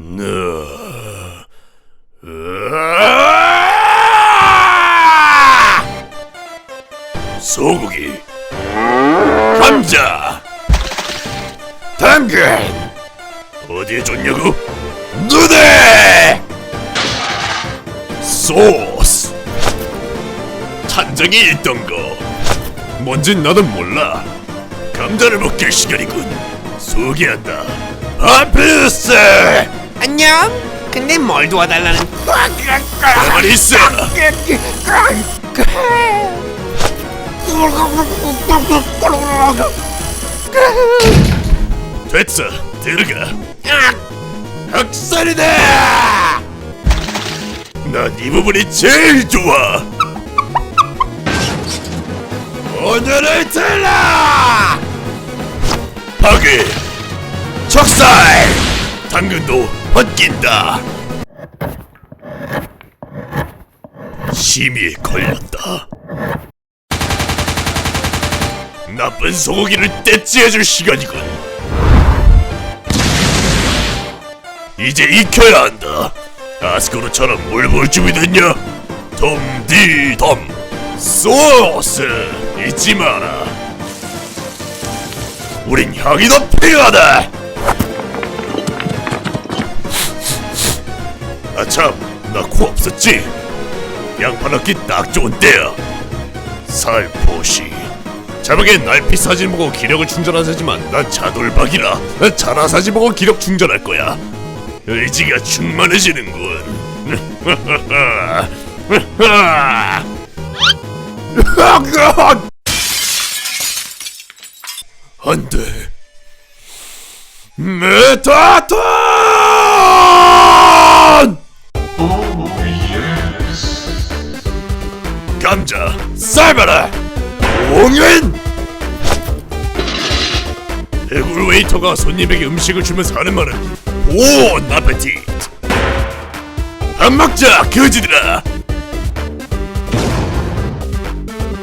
너... 으아! 소고기. 감자. 당근. 어디에 줬냐고? 눈에! 소스. 찬장에 있던 거. 뭔진 나도 몰라. 감자를 먹길 시간이군. 소개한다. 아피스 안녕. 근데 뭘 도와달라는? 가만히 있어. 됐어. 들어가. 학살이다! 난 이 부분이 제일 좋아. 오늘을 들라! 파괴! 척살! 당근도 벗긴다. 심의에 걸렸다. 나쁜 소고기를 떼찌해줄 시간이군. 이제 익혀야 한다. 아스코르처럼 물볼 준비됐냐? 덤디덤. 소스! 잊지 마라. 우린 향이 더 필요하다 아참 나 코 없었지? 양파 넣기 딱 좋은 때야. 살포시. 자막에 날피 사진 보고 기력을 충전하자지만 난 자돌박이라 난 자라 사진 보고 기력 충전할 거야. 의지가 충만해지는군. 안돼. 메타톤 감자 쌀바라 공연 대굴 웨이터가 손님에게 음식을 주면서 하는 말은 오 나페티트! 밥 먹자 거지들아